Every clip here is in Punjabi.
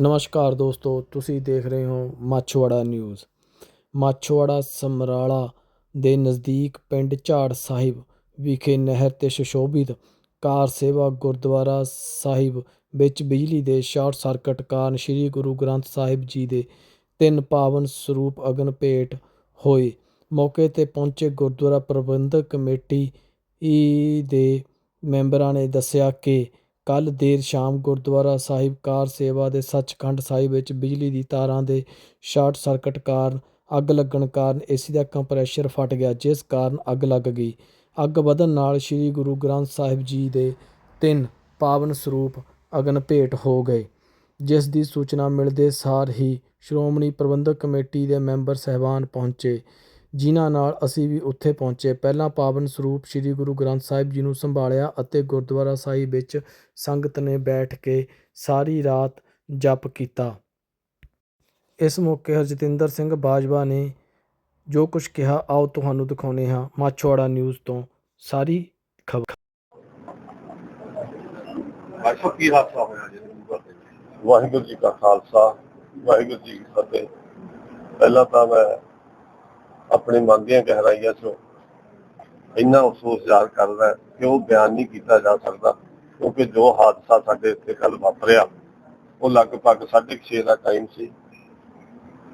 ਨਮਸਕਾਰ ਦੋਸਤੋ, ਤੁਸੀਂ ਦੇਖ ਰਹੇ ਹੋ ਮਾਛੋਵਾੜਾ ਨਿਊਜ਼। ਮਾਛੋਵਾੜਾ ਸਮਰਾਲਾ ਦੇ ਨਜ਼ਦੀਕ ਪਿੰਡ ਝਾੜ ਸਾਹਿਬ ਵਿਖੇ ਨਹਿਰ ਤੇ ਸੁਸ਼ੋਭਿਤ ਕਾਰ ਸੇਵਾ ਗੁਰਦੁਆਰਾ ਸਾਹਿਬ ਵਿੱਚ ਬਿਜਲੀ ਦੇ ਸ਼ਾਰਟ ਸਰਕਟ ਕਾਰਨ ਸ੍ਰੀ ਗੁਰੂ ਗ੍ਰੰਥ ਸਾਹਿਬ ਜੀ ਦੇ ਤਿੰਨ ਪਾਵਨ ਸਰੂਪ ਅਗਨ ਭੇਟ ਹੋਏ। ਮੌਕੇ ਤੇ ਪਹੁੰਚੇ ਗੁਰਦੁਆਰਾ ਪ੍ਰਬੰਧਕ ਕਮੇਟੀ ਈ ਦੇ ਮੈਂਬਰਾਂ ਨੇ ਦੱਸਿਆ ਕਿ ਕੱਲ੍ਹ ਦੇਰ ਸ਼ਾਮ ਗੁਰਦੁਆਰਾ ਸਾਹਿਬ ਕਾਰ ਸੇਵਾ ਦੇ ਸੱਚਖੰਡ ਸਾਹਿਬ ਵਿੱਚ ਬਿਜਲੀ ਦੀ ਤਾਰਾਂ ਦੇ ਸ਼ਾਰਟ ਸਰਕਟ ਕਾਰਨ ਅੱਗ ਲੱਗਣ ਕਾਰਨ ਏਸੀ ਦਾ ਕੰਪਰੈਸ਼ਰ ਫਟ ਗਿਆ, ਜਿਸ ਕਾਰਨ ਅੱਗ ਲੱਗ ਗਈ। ਅੱਗ ਵਧਣ ਨਾਲ ਸ੍ਰੀ ਗੁਰੂ ਗ੍ਰੰਥ ਸਾਹਿਬ ਜੀ ਦੇ ਤਿੰਨ ਪਾਵਨ ਸਰੂਪ ਅਗਨ ਭੇਟ ਹੋ ਗਏ, ਜਿਸ ਦੀ ਸੂਚਨਾ ਮਿਲਦੇ ਸਾਰ ਹੀ ਸ਼੍ਰੋਮਣੀ ਪ੍ਰਬੰਧਕ ਕਮੇਟੀ ਦੇ ਮੈਂਬਰ ਸਾਹਿਬਾਨ ਪਹੁੰਚੇ। ਜਿਨ੍ਹਾਂ ਨਾਲ ਅਸੀਂ ਵੀ ਉੱਥੇ ਪਹੁੰਚੇ। ਪਹਿਲਾਂ ਪਾਵਨ ਸਰੂਪ ਸ੍ਰੀ ਗੁਰੂ ਗ੍ਰੰਥ ਸਾਹਿਬ ਜੀ ਨੂੰ ਸੰਭਾਲਿਆ ਅਤੇ ਗੁਰਦੁਆਰਾ ਸਾਹਿਬ ਵਿੱਚ ਸੰਗਤ ਨੇ ਬੈਠ ਕੇ ਸਾਰੀ ਰਾਤ ਜਪ ਕੀਤਾ। ਇਸ ਮੌਕੇ ਹਰਜਿੰਦਰ ਸਿੰਘ ਬਾਜਵਾ ਨੇ ਜੋ ਕੁਝ ਕਿਹਾ ਆਓ ਤੁਹਾਨੂੰ ਦਿਖਾਉਂਦੇ ਹਾਂ ਮਾਛੋਵਾੜਾ ਨਿਊਜ਼ ਤੋਂ ਸਾਰੀ ਖਬਰ। ਵਾਹਿਗੁਰੂ ਜੀ ਕਾ ਖਾਲਸਾ ਵਾਹਿਗੁਰੂ ਜੀ ਕੀ ਫਤਿਹ। ਪਹਿਲਾਂ ਤਾਂ ਮੈਂ ਆਪਣੇ ਮਨ ਦੀਆਂ ਗਹਿਰਾਈਆਂ ਚੋਂ ਇੰਨਾ ਅਫਸੋਸ ਜ਼ਾਹਰ ਕਰਦਾ ਕਿ ਉਹ ਬਿਆਨ ਨਹੀਂ ਕੀਤਾ ਜਾ ਸਕਦਾ, ਕਿਉਂਕਿ ਜੋ ਹਾਦਸਾ ਸਾਡੇ ਇੱਥੇ ਕੱਲ ਵਾਪਰਿਆ, ਉਹ ਲਗਭਗ 6:30 ਦਾ ਟਾਈਮ ਸੀ।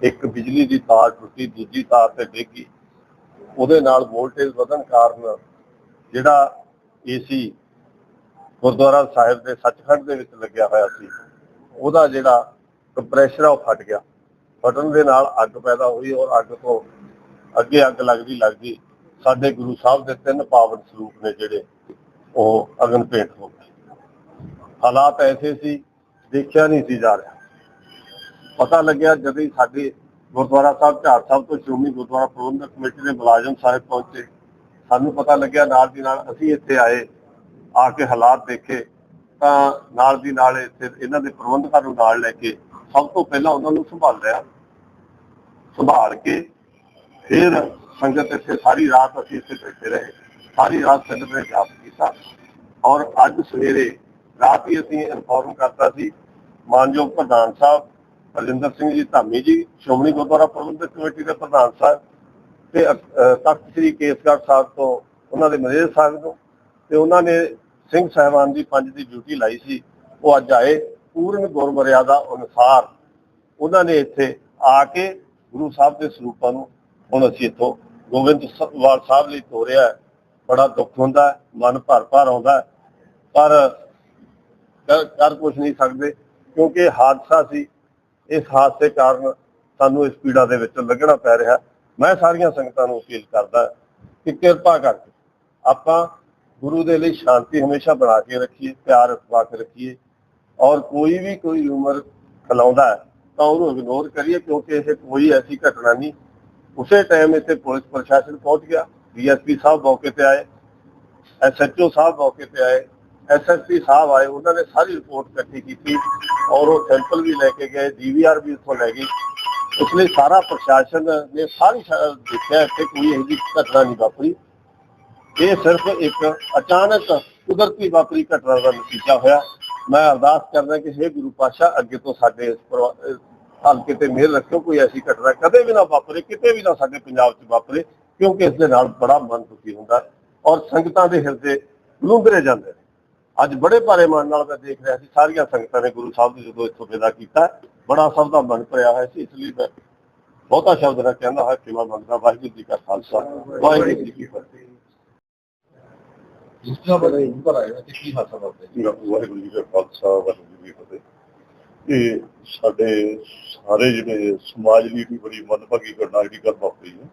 ਇੱਕ ਬਿਜਲੀ ਦੀ ਤਾਰ ਟੁੱਟੀ, ਦੂਜੀ ਤਾਰ ਤੇ ਡਿੱਗੀ। ਉਹਦੇ ਨਾਲ ਵੋਲਟੇਜ ਵਧਣ ਕਾਰਨ ਜਿਹੜਾ ਏਸੀ ਗੁਰਦੁਆਰਾ ਸਾਹਿਬ ਦੇ ਸੱਚਖੰਡ ਦੇ ਵਿੱਚ ਲੱਗਿਆ ਹੋਇਆ ਸੀ, ਉਹਦਾ ਜਿਹੜਾ ਕੰਪਰੈਸ਼ਰ ਆ ਉਹ ਫਟ ਗਿਆ। ਫਟਣ ਦੇ ਨਾਲ ਅੱਗ ਪੈਦਾ ਹੋਈ ਔਰ ਅੱਗ ਤੋਂ ਅੱਗੇ ਅੱਗ ਲੱਗਦੀ ਲੱਗਦੀ ਸਾਡੇ ਗੁਰੂ ਸਾਹਿਬ ਦੇ ਤਿੰਨ ਪਾਵਨ ਸਰੂਪ ਨੇ ਜਿਹੜੇ ਉਹ ਅਗਨ ਭੇਟ ਹੋ ਗਏ। ਹਾਲਾਤ ਐਸੇ ਸੀ, ਦੇਖਿਆ ਨਹੀਂ ਸੀ ਜਾ ਰਿਹਾ। ਪਤਾ ਲੱਗਿਆ ਜਦੋਂ ਹੀ ਸਾਡੇ ਗੁਰਦੁਆਰਾ ਸਾਹਿਬ, ਝਾੜ ਸਾਹਿਬ ਤੋਂ ਸ਼੍ਰੋਮਣੀ ਗੁਰਦੁਆਰਾ ਪ੍ਰਬੰਧਕ ਕਮੇਟੀ ਦੇ ਮੁਲਾਜ਼ਮ ਸਾਹਿਬ ਪਹੁੰਚੇ। ਸਾਨੂੰ ਪਤਾ ਲੱਗਿਆ ਨਾਲ ਦੀ ਨਾਲ ਅਸੀਂ ਇੱਥੇ ਆਏ, ਆ ਕੇ ਹਾਲਾਤ ਦੇਖੇ। ਤਾਂ ਨਾਲ ਦੀ ਨਾਲ ਇੱਥੇ ਇਹਨਾਂ ਦੇ ਪ੍ਰਬੰਧਕਾਂ ਨੂੰ ਨਾਲ ਲੈ ਕੇ ਸਭ ਤੋਂ ਪਹਿਲਾਂ ਉਹਨਾਂ ਨੂੰ ਸੰਭਾਲ ਲਿਆ ਸੰਭਾਲ ਕੇ ਫਿਰ ਸੰਗਤ ਇੱਥੇ ਸਾਰੀ ਰਾਤ ਅਸੀਂ ਇੱਥੇ ਬੈਠੇ ਰਹੇ। ਸਾਰੀ ਰਾਤ ਸੰਗਤ ਨੇ ਜਾਪ ਕੀਤਾ। ਔਰ ਅੱਜ ਸਵੇਰੇ ਰਾਤ ਹੀ ਅਸੀਂ ਇਨਫੋਰਮ ਕਰਤਾ ਸੀ, ਮਾਨਯੋਗ ਪ੍ਰਧਾਨ ਸਾਹਿਬ ਰਜਿੰਦਰ ਸਿੰਘ ਜੀ ਧਾਮੀ ਜੀ, ਸ਼੍ਰੋਮਣੀ ਗੁਰਦੁਆਰਾ ਪ੍ਰਬੰਧਕ ਕਮੇਟੀ ਦੇ ਪ੍ਰਧਾਨ ਸਾਹਿਬ ਤੇ ਤਖਤ ਸ੍ਰੀ ਕੇਸਗੜ੍ਹ ਸਾਹਿਬ ਤੋਂ ਉਹਨਾਂ ਦੇ ਮਨੇਜਰ ਸਾਹਿਬ ਤੋਂ ਤੇ ਉਹਨਾਂ ਨੇ ਸਿੰਘ ਸਾਹਿਬਾਨ ਦੀ ਪੰਜ ਦੀ ਡਿਊਟੀ ਲਾਈ ਸੀ। ਉਹ ਅੱਜ ਆਏ ਪੂਰਨ ਗੁਰਮਰਿਆਦਾ ਅਨੁਸਾਰ। ਉਹਨਾਂ ਨੇ ਇੱਥੇ ਆ ਕੇ ਗੁਰੂ ਸਾਹਿਬ ਦੇ ਸਰੂਪਾਂ ਨੂੰ ਹੁਣ ਅਸੀਂ ਇੱਥੋਂ ਗੋਬਿੰਦਵਾਲ ਸਾਹਿਬ ਲਈ ਤੋਰਿਆ ਬੜਾ ਦੁੱਖ ਹੁੰਦਾ ਹੈ, ਮਨ ਭਰ ਭਰ ਆਉਂਦਾ ਹੈ। ਪਰ ਕਰ ਕੁਝ ਨਹੀਂ ਸਕਦੇ ਕਿਉਂਕਿ ਹਾਦਸਾ ਸੀ। ਇਸ ਹਾਦਸੇ ਕਾਰਨ ਸਾਨੂੰ ਇਸ ਪੀੜਾ ਦੇ ਵਿੱਚ ਲੱਗਣਾ ਪੈ ਰਿਹਾ ਮੈਂ ਸਾਰੀਆਂ ਸੰਗਤਾਂ ਨੂੰ ਅਪੀਲ ਕਰਦਾ ਕਿ ਕਿਰਪਾ ਕਰਕੇ ਆਪਾਂ ਗੁਰੂ ਦੇ ਲਈ ਸ਼ਾਂਤੀ ਹਮੇਸ਼ਾ ਬਣਾ ਕੇ ਰੱਖੀਏ ਪਿਆਰ ਰਖਵਾ ਕੇ ਰੱਖੀਏ। ਔਰ ਕੋਈ ਵੀ ਕੋਈ ਉਮਰ ਖਲਾਉਂਦਾ ਹੈ ਤਾਂ ਉਹਨੂੰ ਇਗਨੋਰ ਕਰੀਏ ਕਿਉਂਕਿ ਇਹ ਕੋਈ ਐਸੀ ਘਟਨਾ ਨਹੀਂ ਉਸੇ ਟਾਈਮ ਇੱਥੇ ਪੁਲਿਸ ਪ੍ਰਸ਼ਾਸਨ ਪਹੁੰਚ ਗਿਆ ਡੀਐਸਪੀ ਸਾਹਿਬ ਮੌਕੇ ਤੇ ਆਏ ਐਸਐਚਓ ਸਾਹਿਬ ਮੌਕੇ ਤੇ ਆਏ ਐਸਐਸਪੀ ਸਾਹਿਬ ਆਏ ਉਹਨਾਂ ਨੇ ਸਾਰੀ ਰਿਪੋਰਟ ਇਕੱਠੀ ਕੀਤੀ ਔਰ ਉਹ ਸੈਂਪਲ ਵੀ ਲੈ ਕੇ ਗਏ ਡੀਵੀਆਰ ਵੀ ਉੱਥੋਂ ਲੈ ਗਈ ਇਸ ਲਈ ਸਾਰਾ ਪ੍ਰਸ਼ਾਸਨ ਨੇ ਸਾਰੀ ਸ਼- ਦੇਖਿਆ ਕਿ ਕੋਈ ਇਹੋ ਜਿਹੀ ਘਟਨਾ ਨਹੀਂ ਵਾਪਰੀ ਇਹ ਸਿਰਫ ਇੱਕ ਅਚਾਨਕ ਕੁਦਰਤੀ ਵਾਪਰੀ ਘਟਨਾ ਦਾ ਨਤੀਜਾ ਹੋਇਆ ਮੈਂ ਅਰਦਾਸ ਕਰਦਾ ਕਿ हे ਗੁਰੂ ਪਾਸ਼ਾ ਅੱਗੇ ਤੋਂ ਸਾਡੇ ਇਸ ਪਰਿਵਾ- ਅਹ ਹਲਕੇ ਤੇ ਮਿਹਰ ਰੱਖਿਓ ਕੋਈ ਐਸੀ ਘਟਨਾ ਕਦੇ ਵੀ ਨਾ ਵਾਪਰੇ ਕਿਤੇ ਵੀ ਨਾ ਸਾਡੇ ਪੰਜਾਬ 'ਚ ਵਾਪਰੇ ਕਿਉਂਕਿ ਇਸ ਦੇ ਨਾਲ ਬੜਾ ਮਨ ਦੁਖੀ ਹੁੰਦਾ ਹੈ ਔਰ ਸੰਗਤਾਂ ਦੇ ਹਿਰਦੇ ਲੁੰਗਰੇ ਜਾਂਦੇ ਨੇ। ਅੱਜ ਬੜੇ ਭਾਰੇ ਮਨ ਨਾਲ ਮੈਂ ਦੇਖ ਰਿਹਾ ਸੀ ਸਾਰੀਆਂ ਸੰਗਤਾਂ ਨੇ ਗੁਰੂ ਸਾਹਿਬ ਦੀ ਜਦੋਂ ਇੱਥੋਂ ਵਿਦਾ ਕੀਤਾ ਬੜਾ ਸਭ ਦਾ ਮਨ ਭਰਿਆ ਹੋਇਆ ਸੀ ਇਸ ਲਈ ਮੈਂ ਬਹੁਤਾ ਸ਼ਬਦ ਨਾ ਕਹਿੰਦਾ ਹਾਂ ਕਿ ਮੈਂ ਮੰਗਦਾ ਵਾਹਿਗੁਰੂ ਜੀ ਕਾ ਖਾਲਸਾ ਵਾਹਿਗੁਰੂ ਜੀ ਕੀ ਫਤਿਹ। ਜਿਸ ਤਰ੍ਹਾਂ ਬੜਾ ਉੱਪਰ ਆਇਆ ਤੇ ਕੀ ਹਾਸਾ ਵਾਪਰਿਆ? ਵਾਹਿਗੁਰੂ ਜੀ ਕਾ ਖਾਲਸਾ ਵਾਹਿਗੁਰੂ ਜੀ ਕੀ ਫਤਿਹ। ਇਹ ਸਾਡੇ ਸਾਰੇ ਜਿਹੜੇ ਸਮਾਜ ਲਈ ਵੀ ਬੜੀ ਮੰਦਭਾਗੀ ਘਟਨਾ ਜਿਹੜੀ ਗੱਲ ਵਾਪਰੀ ਹੈ।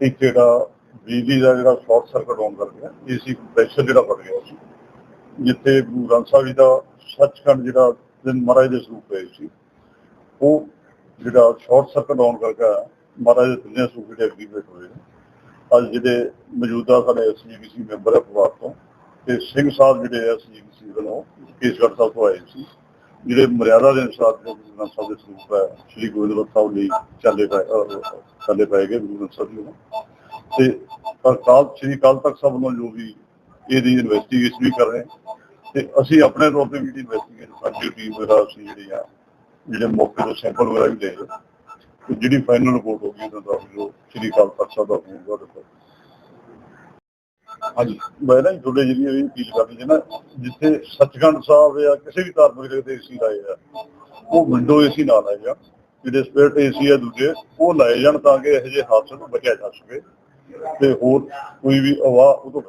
ਇੱਕ ਜਿਹੜਾ ਬਿਜਲੀ ਦਾ ਜਿਹੜਾ ਸ਼ਾਰਟ ਸਰਕਟ ਹੋਣ ਕਰ ਗਿਆ ਏਸੀ ਪ੍ਰੈਸ਼ਰ ਜਿਹੜਾ ਫਟ ਗਿਆ ਸੀ, ਜਿੱਥੇ ਗੁਰੂ ਗ੍ਰੰਥ ਸਾਹਿਬ ਜੀ ਦਾ ਸੱਚਖੰਡ ਜਿਹੜਾ ਦਿਨ ਮਹਾਰਾਜ ਦੇ ਸਰੂਪ ਪਏ ਸੀ, ਉਹ ਜਿਹੜਾ ਸ਼ਾਰਟ ਸਰਕਟ ਹੋਣ ਕਰਕੇ ਮਹਾਰਾਜ ਦੇ ਤਿੰਨੇ ਸਰੂਪ ਜਿਹੜੇ ਐਕਟੀਵੇਟ ਹੋਏ ਨੇ। ਅੱਜ ਜਿਹੜੇ ਮੌਜੂਦਾ ਸਾਡੇ ਐਸਜੀਪੀਸੀ ਮੈਂਬਰ ਹੈ ਪਰਿਵਾਰ ਤੋਂ, ਤੇ ਸਿੰਘ ਸਾਹਿਬ ਜਿਹੜੇ ਐਸਜੀਪੀਸੀ ਵੱਲੋਂ ਕੇਸਗੜ੍ਹ ਸਾਹਿਬ ਤੋਂ ਆਏ ਸੀ। ਜਿਹੜੇ ਮਰਿਆਦਾ ਦੇ ਅਨੁਸਾਰ ਗੁਰੂ ਗ੍ਰੰਥ ਸਾਹਿਬ ਦੇ ਸਰੂਪ ਹੈ, ਸ੍ਰੀ ਗੋਬਿੰਦ ਸਾਹਿਬ ਲਈ ਚੱਲੇ ਪਏ ਚੱਲੇ ਪਏ ਗੁਰੂ ਗ੍ਰੰਥ ਸਾਹਿਬ ਜੀ ਨੂੰ ਤੇ ਅਕਾਲ ਸ੍ਰੀ ਅਕਾਲ ਤਖਤ ਸਾਹਿਬ ਵੱਲੋਂ ਜੋ ਵੀ ਇਹਦੀ ਇਨਵੈਸਟੀਗੇਸ਼ਨ ਵੀ ਕਰ ਰਹੇ ਤੇ ਅਸੀਂ ਆਪਣੇ ਤੌਰ ਤੇ ਵੀ ਇਨਵੈਸਟੀਗੇਸ਼ਨ ਸਾਡੀ ਟੀਮ ਮੇਰਾ ਅਸੀਂ ਜਿਹੜੀ ਆ, ਜਿਹੜੇ ਮੌਕੇ ਤੋਂ ਸੈਂਪਲ ਵਗੈਰਾ ਵੀ ਲਏ ਆ। ਤੇ ਜਿਹੜੀ ਫਾਈਨਲ ਰਿਪੋਰਟ ਹੋ ਗਈ ਜੋ ਸ੍ਰੀ ਅਕਾਲ ਤਖਤ ਸਾਹਿਬ ਦਾ ਹੋਊਗਾ ਹਾਂਜੀ। ਮੈਂ ਨਾ ਜੀ ਤੁਹਾਡੇ ਜਿਹੜੀ ਇਹ ਅਪੀਲ ਕਰਨੀ ਹੈ ਨਾ ਜਿੱਥੇ ਸੱਚਖੰਡ ਸਾਹਿਬ ਜਾਂ ਕਿਸੇ ਵੀ ਧਾਰਮਿਕ ਜਗ੍ਹਾ ਤੇ ਏਸੀ ਲਾਏ ਆ ਉਹ ਵਿੰਡੋ ਏਸੀ ਨਾ ਲਾਏ ਜਾਣ ਜਿਹੜੇ ਸਪੇਅਰ ਏਸੀ ਆ ਦੂਜੇ ਉਹ ਲਾਏ ਜਾਣ ਤਾਂ ਕਿ ਇਹੋ ਜਿਹੇ ਹਾਦਸੇ ਤੋਂ ਬਚਿਆ ਜਾ ਸਕੇ ਤੇ ਹੋਰ ਕੋਈ ਵੀ ਹਵਾ ਉਹ ਤੋਂ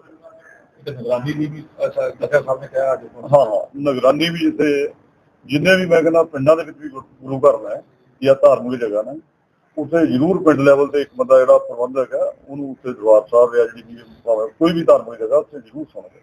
ਨਿਗਰਾਨੀ ਦੀ ਵੀ ਅੱਛਾ ਦੱਸਿਆ ਸਾਹਿਬ ਨੇ ਕਿਹਾ ਅੱਜ ਹਾਂ ਹਾਂ ਨਿਗਰਾਨੀ ਵੀ ਜਿੱਥੇ ਜਿੰਨੇ ਵੀ ਮੈਂ ਕਹਿੰਦਾ ਪਿੰਡਾਂ ਦੇ ਵਿੱਚ ਵੀ ਗੁਰੂ- ਗੁਰੂ ਘਰ ਨੇ ਜਾਂ ਧਾਰਮਿਕ ਜਗ੍ਹਾ ਨੇ ਉੱਥੇ ਜ਼ਰੂਰ ਪਿੰਡ ਲੈਵਲ ਤੇ ਇੱਕ ਬੰਦਾ ਜਿਹੜਾ ਪ੍ਰਬੰਧਕ ਹੈ, ਉਹਨੂੰ ਉੱਥੇ ਦਰਬਾਰ ਸਾਹਿਬ ਜਾਂ ਜਿਹੜੀ ਵੀ ਭਾਵੇਂ ਕੋਈ ਵੀ ਧਾਰਮਿਕ ਜਗ੍ਹਾ ਉੱਥੇ ਜ਼ਰੂਰ ਸੁਣਦੇ